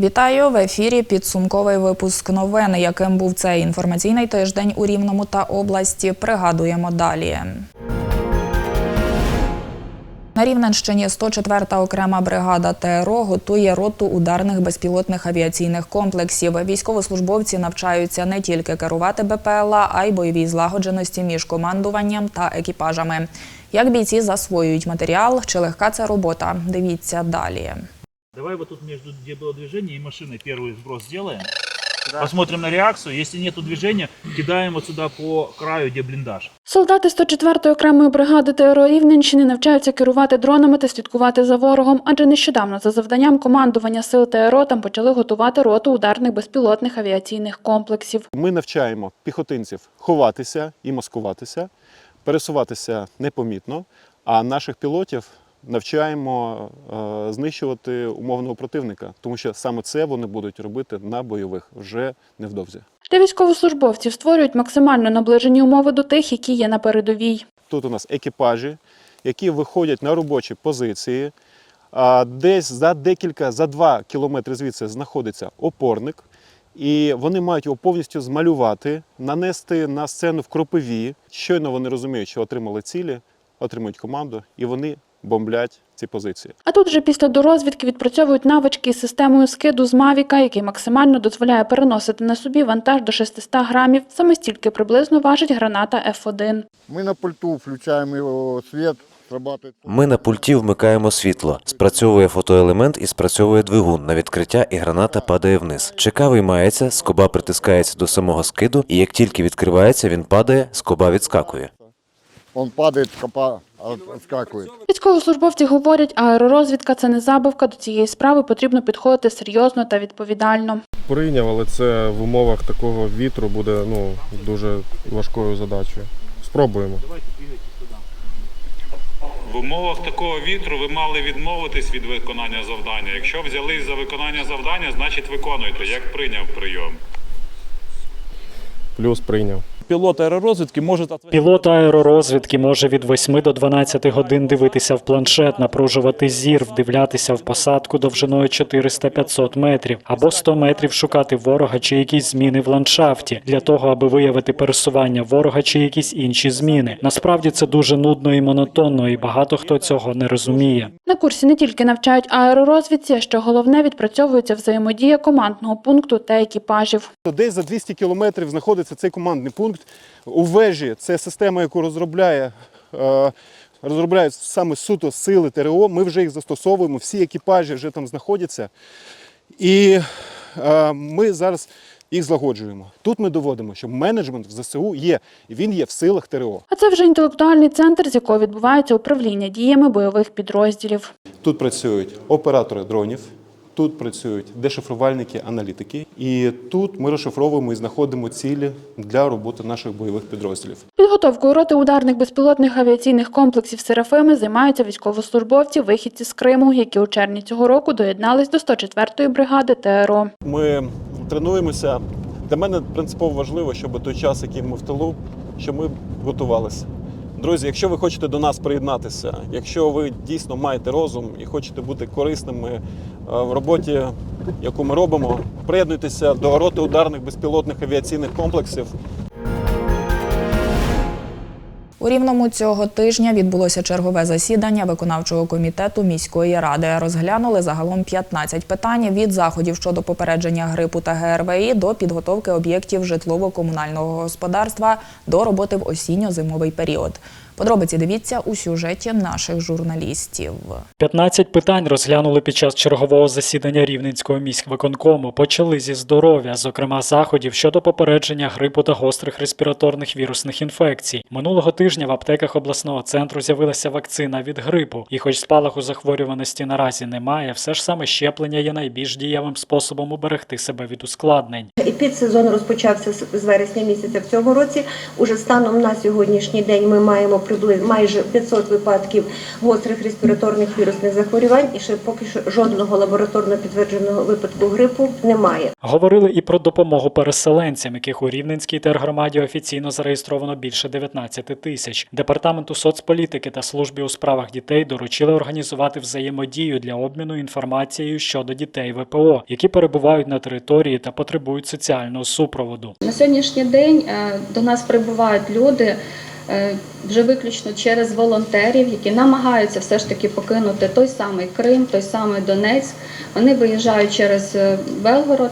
Вітаю в ефірі. Підсумковий випуск новин, яким був цей інформаційний тиждень у Рівному та області. Пригадуємо далі. На Рівненщині 104-та окрема бригада ТРО готує роту ударних безпілотних авіаційних комплексів. Військовослужбовці навчаються не тільки керувати БПЛА, а й бойовій злагодженості між командуванням та екіпажами. Як бійці засвоюють матеріал, чи легка це робота? Дивіться далі. Давай вот тут между, где было движение и машиной первый сброс сделаем. Посмотрим на реакцию. Если нету движения, кидаем вот сюда по краю, где блиндаж. Солдати 104-ї окремої бригади ТРО Рівненщини навчаються керувати дронами та слідкувати за ворогом, адже нещодавно за завданням командування сил ТРО там почали готувати роту ударних безпілотних авіаційних комплексів. Ми навчаємо піхотинців ховатися і маскуватися, пересуватися непомітно, а наших пілотів навчаємо е, знищувати умовного противника, тому що саме це вони будуть робити на бойових вже невдовзі. Для військовослужбовців створюють максимально наближені умови до тих, які є на передовій. Тут у нас екіпажі, які виходять на робочі позиції. А десь за декілька, за два кілометри звідси знаходиться опорник. І вони мають його повністю змалювати, нанести на сцену в кропиві. Щойно вони розуміють, що отримали цілі, отримують команду, і вони бомблять ці позиції. А тут вже після дорозвідки відпрацьовують навички із системою скиду з Мавіка, який максимально дозволяє переносити на собі вантаж до 600 грамів. Саме стільки приблизно важить граната F1. Мы на пульту включаем его свет. Ми на пульті вмикаємо світло, спрацьовує фотоелемент і спрацьовує двигун на відкриття, і граната падає вниз. ЧК виймається, скоба притискається до самого скиду, і як тільки відкривається, він падає, скоба відскакує. Он падает, копа Військовослужбовці говорять, аеророзвідка це не забавка. До цієї справи потрібно підходити серйозно та відповідально. прийняв, але це в умовах такого вітру буде ну, дуже важкою задачею. Спробуємо. В умовах такого вітру ви мали відмовитись від виконання завдання. Якщо взялись за виконання завдання, значить виконуйте, як прийняв прийом. Плюс прийняв. Пилот аэророзведки может отводить Пілот аеророзвідки може від 8 до 12 годин дивитися в планшет, напружувати зір, вдивлятися в посадку довжиною 400-500 метрів або 100 метрів шукати ворога чи якісь зміни в ландшафті для того, аби виявити пересування ворога чи якісь інші зміни. Насправді це дуже нудно і монотонно, і багато хто цього не розуміє. На курсі не тільки навчають аеророзвідці, а що головне відпрацьовується взаємодія командного пункту та екіпажів. Десь за 200 кілометрів знаходиться цей командний пункт. У вежі це система, яку розробляє. е, Розробляють саме суто сили ТРО. Ми вже їх застосовуємо, всі екіпажі вже там знаходяться. І е, ми зараз їх злагоджуємо. Тут ми доводимо, що менеджмент в ЗСУ є, і він є в силах ТРО. А це вже інтелектуальний центр, з якого відбувається управління діями бойових підрозділів. Тут працюють оператори дронів, тут працюють дешифрувальники, аналітики. І тут ми розшифровуємо і знаходимо цілі для роботи наших бойових підрозділів. Підготовкою роти ударних безпілотних авіаційних комплексів Серафими займаються військовослужбовці, вихідці з Криму, які у червні цього року доєднались до 104-ї бригади ТРО. Ми тренуємося. Для мене принципово важливо, щоб той час, який ми в тилу, щоб ми готувалися. Друзі, якщо ви хочете до нас приєднатися, якщо ви дійсно маєте розум і хочете бути корисними в роботі, яку ми робимо, приєднуйтеся до роти ударних безпілотних авіаційних комплексів. У Рівному цього тижня відбулося чергове засідання виконавчого комітету міської ради. Розглянули загалом 15 питань від заходів щодо попередження грипу та ГРВІ до підготовки об'єктів житлово-комунального господарства до роботи в осінньо-зимовий період. Подробиці дивіться у сюжеті наших журналістів. 15 питань розглянули під час чергового засідання Рівненського міськвиконкому. Почали зі здоров'я, зокрема заходів щодо попередження грипу та гострих респіраторних вірусних інфекцій. Минулого тижня в аптеках обласного центру з'явилася вакцина від грипу. І хоч спалаху захворюваності наразі немає, все ж саме щеплення є найбільш дієвим способом уберегти себе від ускладнень. Епідсезон розпочався з з вересня місяця в цьому році. Уже станом на сьогоднішній день ми маємо приблизно майже 500 випадків гострих респіраторних вірусних захворювань, і ще поки що жодного лабораторно підтвердженого випадку грипу немає. Говорили і про допомогу переселенцям, яких у Рівненській тергромаді офіційно зареєстровано більше 19 тисяч. Департаменту соцполітики та службі у справах дітей доручили організувати взаємодію для обміну інформацією щодо дітей ВПО, які перебувають на території та потребують соціального супроводу. На сьогоднішній день е, до нас прибувають люди вже виключно через волонтерів, які намагаються все ж таки покинути той самий Крим, той самий Донець. Вони виїжджають через е, Белгород.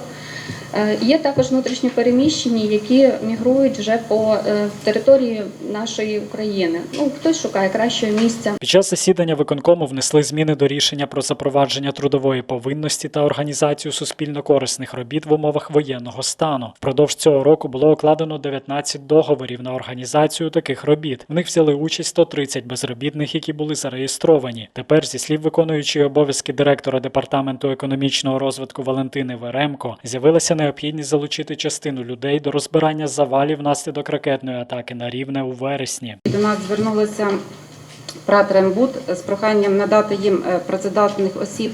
Е, Є також внутрішньо переміщені, які мігрують вже по е, території нашої України. Ну хтось шукає кращого місця. Під час засідання виконкому внесли зміни до рішення про запровадження трудової повинності та організацію суспільно-корисних робіт в умовах воєнного стану. Впродовж цього року було укладено 19 договорів на організацію таких робіт. В них взяли участь 130 безробітних, які були зареєстровані. Тепер, зі слів виконуючої обов'язки директора департаменту економічного розвитку Валентини Веремко, з'явилася необхідність залучити частину людей до розбирання завалів внаслідок ракетної атаки на рівне у вересні. До нас звернулися ПРАТ «Рембуд» з проханням надати їм е, працездатних осіб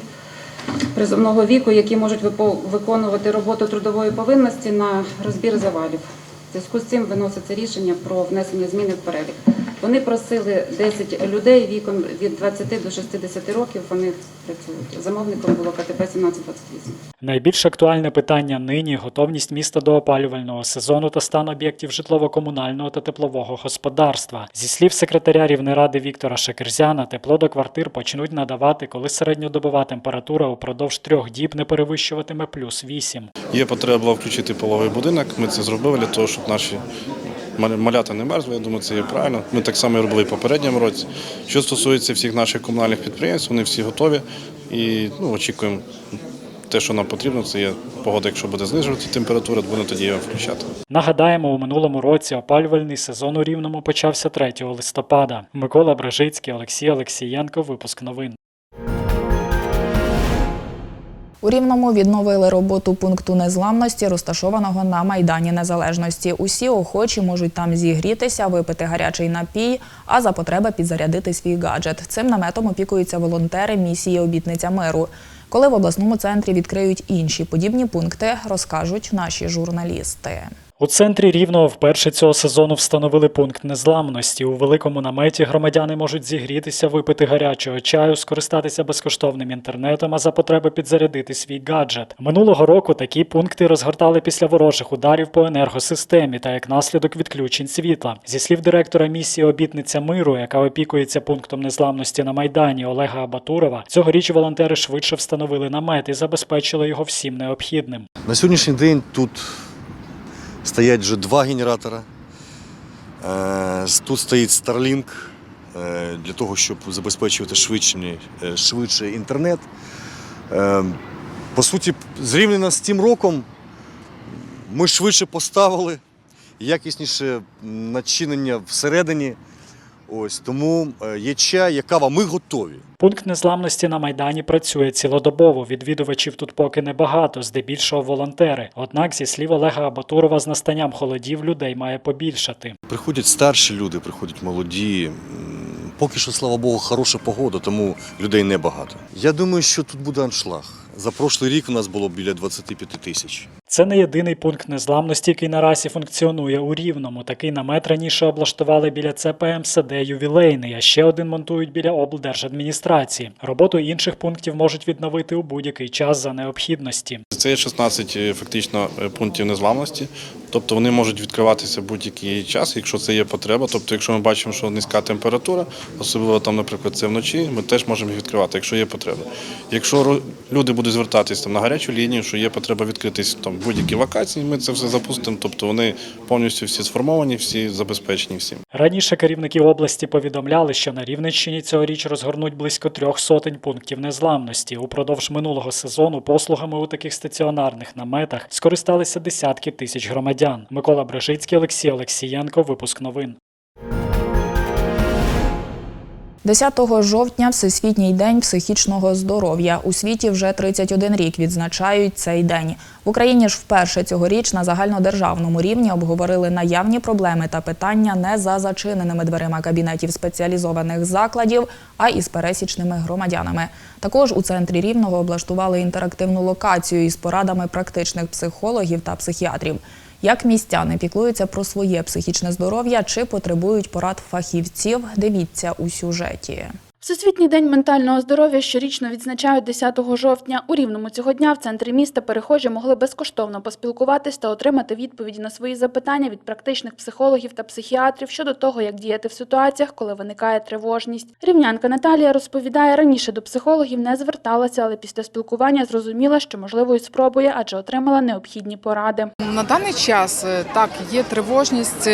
призовного віку, які можуть виконувати роботу трудової повинності на розбір завалів. В зв'язку з цим виноситься рішення про внесення зміни в перелік. Вони просили 10 людей віком від 20 до 60 років. Вони працюють. Замовником було КТП 1728. Найбільш актуальне питання нині готовність міста до опалювального сезону та стан об'єктів житлово-комунального та теплового господарства. Зі слів секретаря Рівнеради Віктора Шекерзяна, тепло до квартир почнуть надавати, коли середньодобова температура упродовж трьох діб не перевищуватиме плюс 8. Є потреба включити половий будинок. Ми це зробили для того, щоб наші малята не мерзли. Я думаю, це є правильно. Ми так само і робили в попередньому році. Що стосується всіх наших комунальних підприємств, вони всі готові і ну, очікуємо. Те, що нам потрібно, це є погода, якщо буде знижувати температура, будемо тоді його включати. Нагадаємо, у минулому році опалювальний сезон у Рівному почався 3 листопада. Микола Бражицький, Олексій Олексієнко. Випуск новин. У Рівному відновили роботу пункту незламності, розташованого на Майдані Незалежності. Усі охочі можуть там зігрітися, випити гарячий напій, а за потреби підзарядити свій гаджет. Цим наметом опікуються волонтери місії Обітниця миру. Коли в обласному центрі відкриють інші подібні пункти, розкажуть наші журналісти. У центрі Рівного вперше цього сезону встановили пункт незламності. У великому наметі громадяни можуть зігрітися, випити гарячого чаю, скористатися безкоштовним інтернетом, а за потреби підзарядити свій гаджет. Минулого року такі пункти розгортали після ворожих ударів по енергосистемі та як наслідок відключень світла. Зі слів директора місії Обітниця миру, яка опікується пунктом незламності на майдані Олега Абатурова, цьогоріч волонтери швидше встановили намет і забезпечили його всім необхідним. На сьогоднішній день тут стоять вже два генератора. Е, Тут стоїть Starlink е, для того, щоб забезпечувати швидше, швидше інтернет. Е, По суті, зрівняно з тим роком ми швидше поставили, якісніше начинення всередині. Ось тому е, є чай, є кава, ми готові. Пункт незламності на майдані працює цілодобово. Відвідувачів тут поки небагато, здебільшого волонтери. Однак, зі слів Олега Абатурова, з настанням холодів людей має побільшати. Приходять старші люди, приходять молоді. Поки що, слава Богу, хороша погода, тому людей небагато. Я думаю, що тут буде аншлаг. За прошлий рік у нас було біля 25 тисяч. Це не єдиний пункт незламності, який наразі функціонує у Рівному. Такий намет раніше облаштували біля ЦПМСД ювілейний, а ще один монтують біля облдержадміністрації. Роботу інших пунктів можуть відновити у будь-який час за необхідності. Це є 16 е, фактично е, пунктів незламності. Тобто вони можуть відкриватися будь-який час, якщо це є потреба. Тобто, якщо ми бачимо, що низька температура, особливо там, наприклад, це вночі, ми теж можемо їх відкривати, якщо є потреба. Якщо люди будуть звертатися там на гарячу лінію, що є потреба відкритись там будь-які локації, ми це все запустимо. Тобто вони повністю всі сформовані, всі забезпечені всім. Раніше керівники області повідомляли, що на Рівненщині цьогоріч розгорнуть близько трьох сотень пунктів незламності. Упродовж минулого сезону послугами у таких стаціонарних наметах скористалися десятки тисяч громадян. Микола Брежицький, Олексій Олексієнко. Випуск новин. 10 жовтня Всесвітній день психічного здоров'я. У світі вже 31 рік відзначають цей день. В Україні ж вперше цьогоріч на загальнодержавному рівні обговорили наявні проблеми та питання не за зачиненими дверима кабінетів спеціалізованих закладів, а із пересічними громадянами. Також у центрі Рівного облаштували інтерактивну локацію із порадами практичних психологів та психіатрів. Як містяни піклуються про своє психічне здоров'я чи потребують порад фахівців, дивіться у сюжеті. Всесвітній день ментального здоров'я щорічно відзначають 10 жовтня. У рівному цього дня в центрі міста перехожі могли безкоштовно поспілкуватись та отримати відповіді на свої запитання від практичних психологів та психіатрів щодо того, як діяти в ситуаціях, коли виникає тривожність. Рівнянка Наталія розповідає, раніше до психологів не зверталася, але після спілкування зрозуміла, що можливо й спробує, адже отримала необхідні поради. На даний час е, так є тривожність.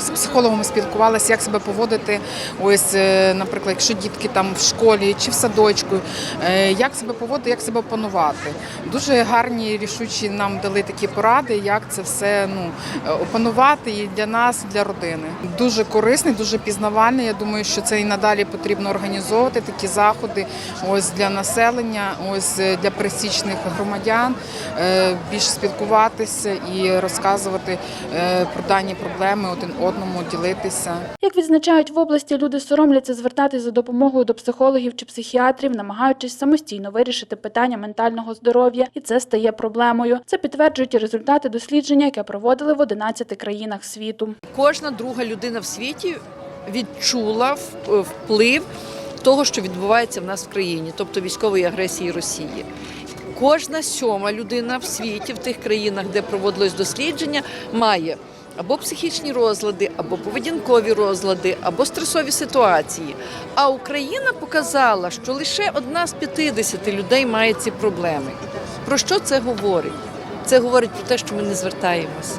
З психологом спілкувалася, як себе поводити. Ось, е, наприклад, якщо дітки там в школі чи в садочку, е, як себе поводити, як себе опанувати. Дуже гарні рішучі нам дали такі поради, як це все ну е, опанувати і для нас, і для родини. Дуже корисний, дуже пізнавальний. Я думаю, що це і надалі потрібно організовувати такі заходи. Ось для населення, ось для пересічних громадян, е, більш спілкуватися і розказувати про дані проблеми один одному, ділитися. Як відзначають в області, люди соромляться звертатись за допомогою до психологів чи психіатрів, намагаючись самостійно вирішити питання ментального здоров'я, і це стає проблемою. Це підтверджують і результати дослідження, яке проводили в 11 країнах світу. Кожна друга людина в світі відчула вплив того, що відбувається в нас в країні, тобто військової агресії Росії. Кожна сьома людина в світі, в тих країнах, де проводилось дослідження, має або психічні розлади, або поведінкові розлади, або стресові ситуації. А Україна показала, що лише одна з 50 людей має ці проблеми. Про що це говорить? Це говорить про те, що ми не звертаємося.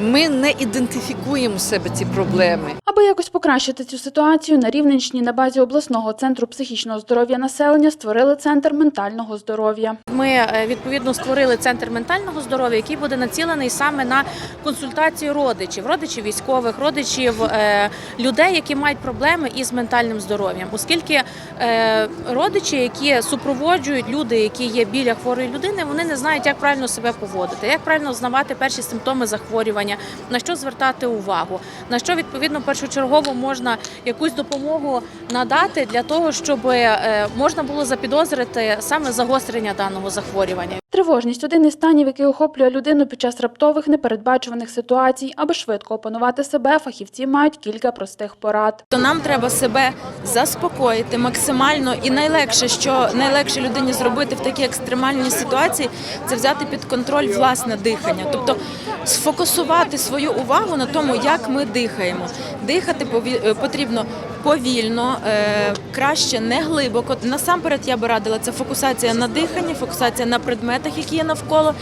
Ми не ідентифікуємо в себе ці проблеми. Аби якось покращити цю ситуацію, на Рівненщині на базі обласного центру психічного здоров'я населення створили центр ментального здоров'я. Ми е, відповідно створили центр ментального здоров'я, який буде націлений саме на консультації родичів, родичів військових, родичів е, людей, які мають проблеми із ментальним здоров'ям, оскільки е, родичі, які супроводжують люди, які є біля хворої людини, вони не знають, як правильно себе поводити, як правильно знавати перші симптоми захворювання, на що звертати увагу, на що відповідно першочергово можна якусь допомогу надати для того, щоб е, можна було запідозрити саме загострення даного захворювання. Тривожність один із станів, який охоплює людину під час раптових непередбачуваних ситуацій. Аби швидко опанувати себе, фахівці мають кілька простих порад. То нам треба себе заспокоїти максимально і найлегше, що найлегше людині зробити в такій екстремальній ситуації, це взяти під контроль власне дихання, тобто сфокусувати свою увагу на тому, як ми дихаємо. Дихати е, потрібно повільно, е, краще не глибоко. Насамперед я би радила це фокусація на диханні, фокусація на предметах, які є навколо.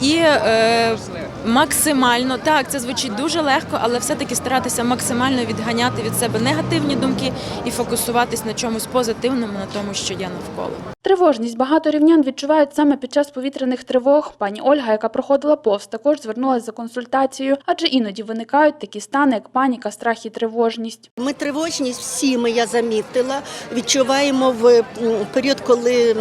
І е, максимально так, це звучить дуже легко, але все-таки старатися максимально відганяти від себе негативні думки і фокусуватись на чомусь позитивному, на тому, що є навколо. Тривожність багато рівнян відчувають саме під час повітряних тривог. Пані Ольга, яка проходила повз, також звернулася за консультацією, адже іноді виникають такі стани, як паніка, страх і тривожність. Ми тривожність всі ми, я замітила, відчуваємо в період, коли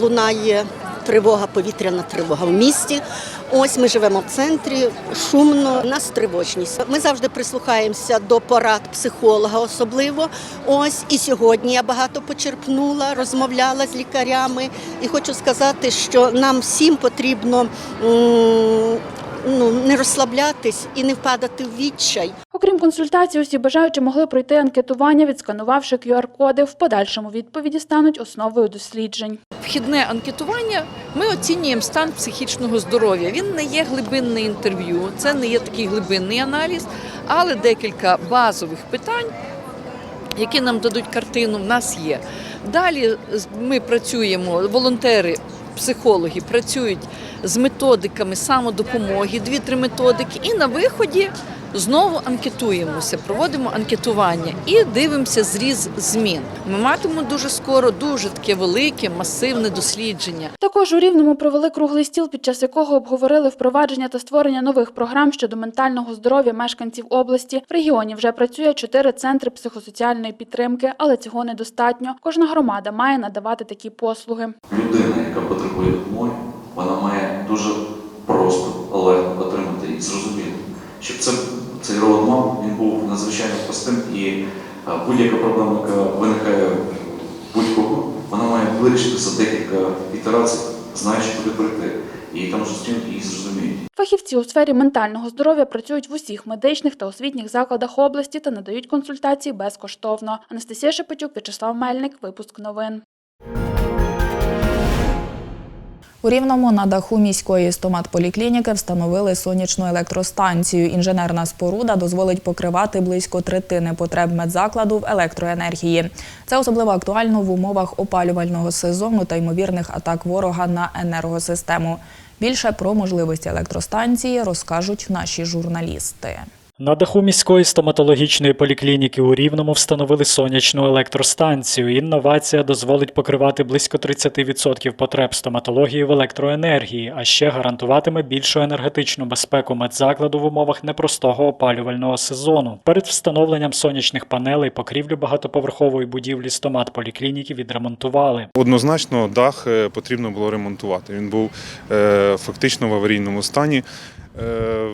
лунає тривога, повітряна тривога в місті. Ось ми живемо в центрі, шумно, у нас тривожність. Ми завжди прислухаємося до порад психолога, особливо. Ось і сьогодні я багато почерпнула, розмовляла з лікарями. І хочу сказати, що нам всім потрібно ну, не розслаблятись і не впадати в відчай. Окрім консультацій, усі бажаючі могли пройти анкетування, відсканувавши QR-коди. В подальшому відповіді стануть основою досліджень. Вхідне анкетування ми оцінюємо стан психічного здоров'я. Він не є глибинне інтерв'ю, це не є такий глибинний аналіз, але декілька базових питань, які нам дадуть картину, в нас є. Далі з- ми працюємо, волонтери, психологи працюють з методиками самодопомоги, дві-три методики, і на виході знову анкетуємося, проводимо анкетування і дивимося зріз змін. Ми матимемо дуже скоро дуже таке велике масивне дослідження. Також у Рівному провели круглий стіл, під час якого обговорили впровадження та створення нових програм щодо ментального здоров'я мешканців області. В регіоні вже працює чотири центри психосоціальної підтримки, але цього недостатньо. Кожна громада має надавати такі послуги. Людина, яка потребує допомоги, вона має дуже просто, легко отримати і зрозуміти, щоб це, цей роадмап він був надзвичайно простим і е, будь-яка проблема, яка виникає будь-кого, вона має вирішитися декілька ітерацій, знаючи, куди прийти. І там зустрінуть і зрозуміють. Фахівці у сфері ментального здоров'я працюють в усіх медичних та освітніх закладах області та надають консультації безкоштовно. Анастасія Шепетюк, В'ячеслав Мельник, випуск новин. У Рівному на даху міської стоматполіклініки встановили сонячну електростанцію. Інженерна споруда дозволить покривати близько третини потреб медзакладу в електроенергії. Це особливо актуально в умовах опалювального сезону та ймовірних атак ворога на енергосистему. Більше про можливості електростанції розкажуть наші журналісти. На даху міської стоматологічної поліклініки у Рівному встановили сонячну електростанцію. Інновація дозволить покривати близько 30% потреб стоматології в електроенергії, а ще гарантуватиме більшу енергетичну безпеку медзакладу в умовах непростого опалювального сезону. Перед встановленням сонячних панелей покрівлю багатоповерхової будівлі стомат-поліклініки відремонтували. Однозначно, дах е, потрібно було ремонтувати. Він був е, фактично в аварійному стані. Е,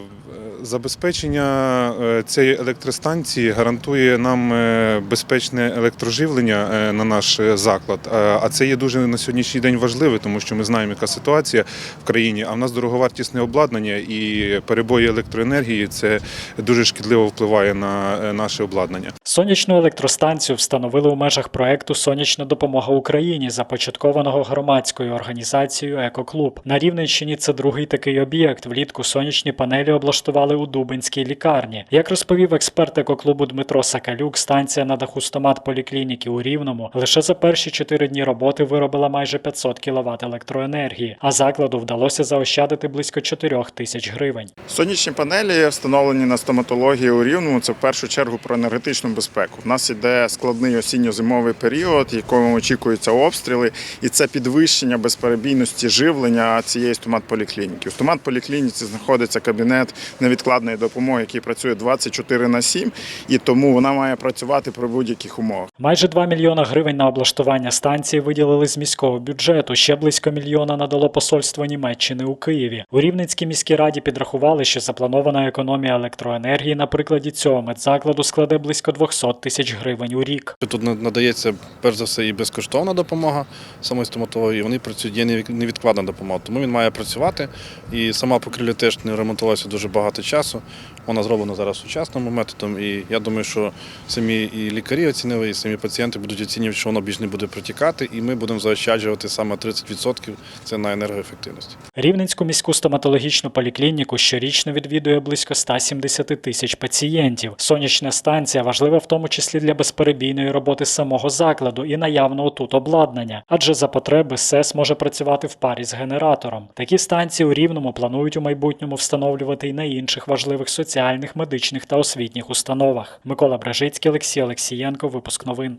Забезпечення е, цієї електростанції гарантує нам е, безпечне електроживлення е, на наш е, заклад. Е, А це є дуже на сьогоднішній день важливе, тому що ми знаємо, яка ситуація в країні. А в нас дороговартісне обладнання і перебої електроенергії це дуже шкідливо впливає на е, наше обладнання. Сонячну електростанцію встановили у межах проекту Сонячна допомога Україні, започаткованого громадською організацією Екоклуб. На Рівненщині це другий такий об'єкт. Влітку сонячні панелі облаштували у Дубинській лікарні. Як розповів експерт екоклубу Дмитро Сакалюк, станція на даху стомат поліклініки у Рівному лише за перші чотири дні роботи виробила майже 500 кВт електроенергії, а закладу вдалося заощадити близько 4 тисяч гривень. Сонячні панелі встановлені на стоматології у Рівному. Це в першу чергу про енергетичну безпеку. У нас іде складний осінньо-зимовий період, якому очікуються обстріли, і це підвищення безперебійності живлення цієї стомат-поліклініки. В стомат-поліклініці знаходиться кабінет невідкладної допомоги, який працює 24 на 7, і тому вона має працювати при будь-яких умовах. Майже 2 мільйона гривень на облаштування станції виділили з міського бюджету. Ще близько мільйона надало посольство Німеччини у Києві. У Рівненській міській раді підрахували, що запланована економія електроенергії на прикладі цього медзакладу складе близько 200 тисяч гривень у рік. Тут надається перш за все і безкоштовна допомога самої стоматології. Вони працюють є невідкладна допомога, тому він має працювати. І сама покрівля теж не ремонтувалася дуже багато часу. Вона зроблена зараз сучасним методом. І я думаю, що самі і лікарі оцінили, і самі пацієнти будуть оцінювати, що воно більш не буде протікати, і ми будемо заощаджувати саме 30% це на енергоефективності. Рівненську міську стоматологічну поліклініку щорічно відвідує близько 170 тисяч пацієнтів. Сонячна станція важлива в тому числі для безперебійної роботи самого закладу і наявного тут обладнання, адже за потреби СЕС може працювати в парі з генератором. Такі станції у Рівному планують у майбутньому встановлювати і на інших важливих соціальних, медичних та освітніх установах. Микола Бражицький, Олексій Олексієнко, випуск новин.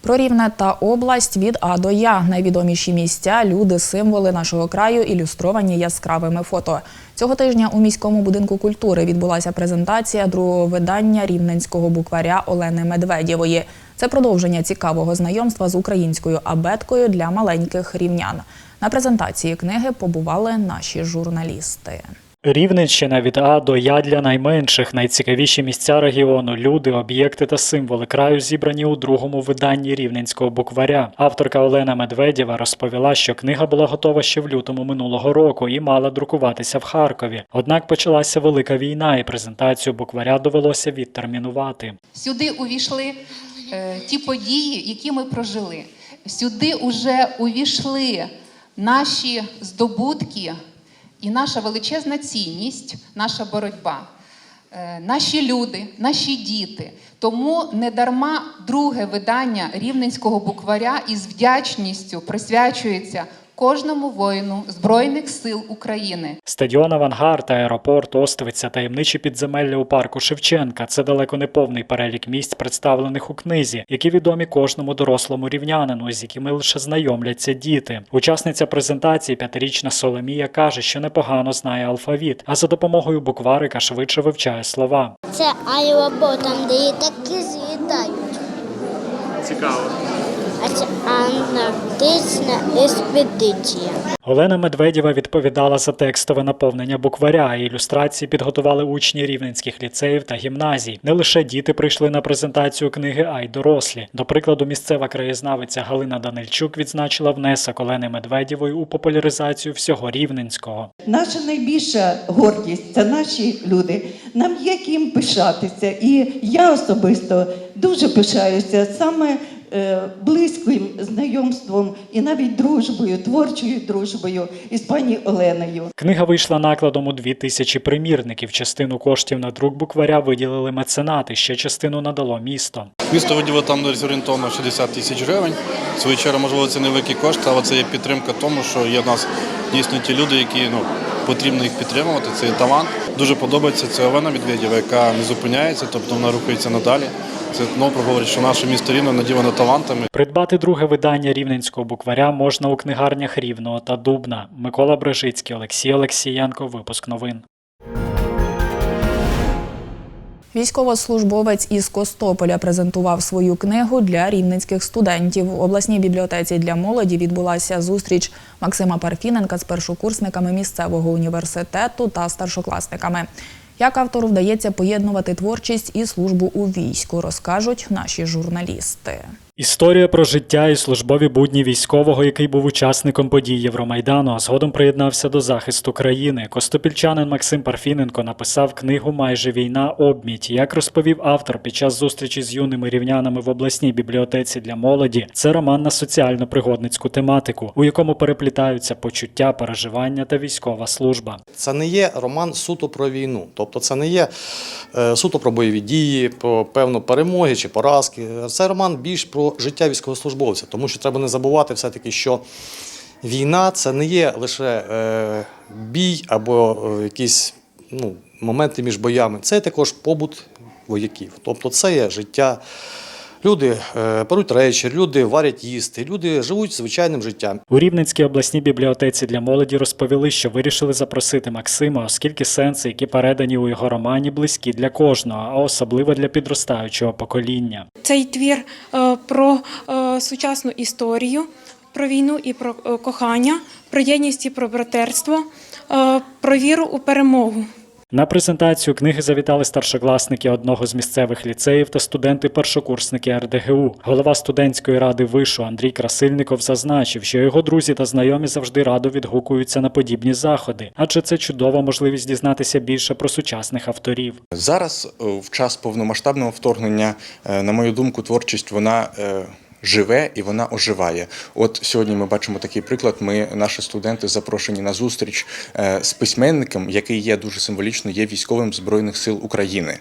Про Рівне та область від А до Я. Найвідоміші місця, люди, символи нашого краю, ілюстровані яскравими фото. Цього тижня у міському будинку культури відбулася презентація другого видання рівненського букваря Олени Медведєвої. Це продовження цікавого знайомства з українською абеткою для маленьких рівнян. На презентації книги побували наші журналісти. Рівненщина від А до Я для найменших, найцікавіші місця регіону, люди, об'єкти та символи краю зібрані у другому виданні рівненського букваря. Авторка Олена Медведєва розповіла, що книга була готова ще в лютому минулого року і мала друкуватися в Харкові. Однак почалася велика війна, і презентацію букваря довелося відтермінувати. Сюди увійшли е, ті події, які ми прожили. Сюди вже увійшли наші здобутки і наша величезна цінність, наша боротьба, е, наші люди, наші діти. Тому недарма друге видання рівненського букваря із вдячністю присвячується кожному воїну Збройних сил України. Стадіон Авангард, аеропорт, Островиця, таємничі підземелля у парку Шевченка це далеко не повний перелік місць, представлених у книзі, які відомі кожному дорослому рівнянину, з якими лише знайомляться діти. Учасниця презентації, п'ятирічна Соломія, каже, що непогано знає алфавіт, а за допомогою букварика швидше вивчає слова. Це аеропорт, там де літаки злітають. Цікаво. Антарктична експедиція. Олена Медведєва відповідала за текстове наповнення букваря. а Ілюстрації підготували учні рівненських ліцеїв та гімназій. Не лише діти прийшли на презентацію книги, а й дорослі. До прикладу, місцева краєзнавиця Галина Данильчук відзначила внесок Олени Медведєвої у популяризацію всього рівненського. Наша найбільша гордість це наші люди. Нам є ким пишатися. І я особисто дуже пишаюся саме близьким знайомством і навіть дружбою, творчою дружбою із пані Оленою. Книга вийшла накладом у дві тисячі примірників. Частину коштів на друк букваря виділили меценати, ще частину надало місто. Місто виділило там десь орієнтовно 60 тисяч гривень. В свою чергу, можливо, це невеликі кошти, але це є підтримка тому, що є в нас дійсно ті люди, які ну. Потрібно їх підтримувати, це є талант. Дуже подобається це Олена Медведєва, яка не зупиняється, тобто вона рухається надалі. Це знову говорить, що наше місто рівно наділено талантами. Придбати друге видання рівненського букваря можна у книгарнях Рівного та Дубна. Микола Брежицький, Олексій Олексієнко. Випуск новин. Військовослужбовець із Костополя презентував свою книгу для рівненських студентів. В обласній бібліотеці для молоді відбулася зустріч Максима Парфіненка з першокурсниками місцевого університету та старшокласниками. Як автору вдається поєднувати творчість і службу у війську, розкажуть наші журналісти. Історія про життя і службові будні військового, який був учасником подій Євромайдану, а згодом приєднався до захисту країни. Костопільчанин Максим Парфіненко написав книгу Майже війна обмідь. Як розповів автор під час зустрічі з юними рівнянами в обласній бібліотеці для молоді, це роман на соціально-пригодницьку тематику, у якому переплітаються почуття, переживання та військова служба. Це не є роман суто про війну, тобто це не є е, суто про бойові дії, про певну перемоги чи поразки. Це роман більш про життя військовослужбовця, тому що треба не забувати все-таки, що війна це не є лише е, бій або е, якісь ну, моменти між боями. Це також побут вояків. Тобто це є життя. Люди е, беруть речі, люди варять їсти, люди живуть звичайним життям. У Рівненській обласній бібліотеці для молоді розповіли, що вирішили запросити Максима, оскільки сенси, які передані у його романі, близькі для кожного, а особливо для підростаючого покоління. Цей твір е, про е, сучасну історію, про війну і про е, кохання, про єдність і про братерство, е, про віру у перемогу. На презентацію книги завітали старшокласники одного з місцевих ліцеїв та студенти-першокурсники РДГУ. Голова студентської ради вишу Андрій Красильников зазначив, що його друзі та знайомі завжди радо відгукуються на подібні заходи, адже це чудова можливість дізнатися більше про сучасних авторів. Зараз, е, в час повномасштабного вторгнення, е, на мою думку, творчість вона. Живе і вона оживає. От сьогодні ми бачимо такий приклад. Ми, наші студенти, запрошені на зустріч е, з письменником, який є дуже символічно, є військовим збройних сил України.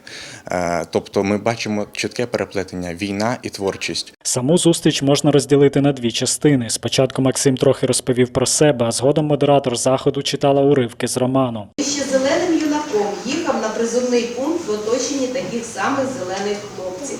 Е, Тобто, ми бачимо чітке переплетення війна і творчість. Саму зустріч можна розділити на дві частини. Спочатку Максим трохи розповів про себе, а згодом модератор заходу читала уривки з роману. Ще зеленим юнаком їхав на призовний пункт в оточенні таких самих зелених хлопців.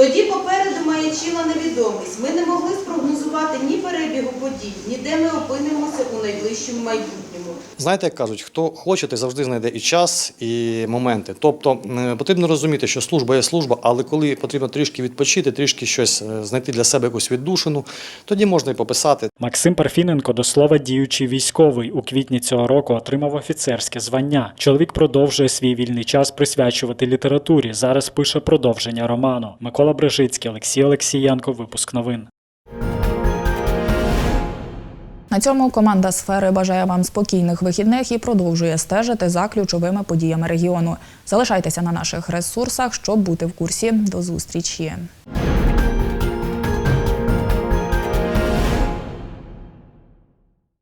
Тоді попереду маячила невідомість. Ми не могли спрогнозувати ні перебігу подій, ні де ми опинимося у найближчому майбутньому. Знаєте, як кажуть, хто хоче, той завжди знайде і час, і моменти. Тобто потрібно розуміти, що служба є служба, але коли потрібно трішки відпочити, трішки щось е, знайти для себе якусь віддушину, тоді можна і пописати. Максим Парфіненко, до слова, діючий військовий, у квітні цього року отримав офіцерське звання. Чоловік продовжує свій вільний час присвячувати літературі. Зараз пише продовження роману. Микола Брежицький, Олексій Олексієнко. Випуск новин. На цьому команда сфери бажає вам спокійних вихідних і продовжує стежити за ключовими подіями регіону. Залишайтеся на наших ресурсах, щоб бути в курсі. До зустрічі.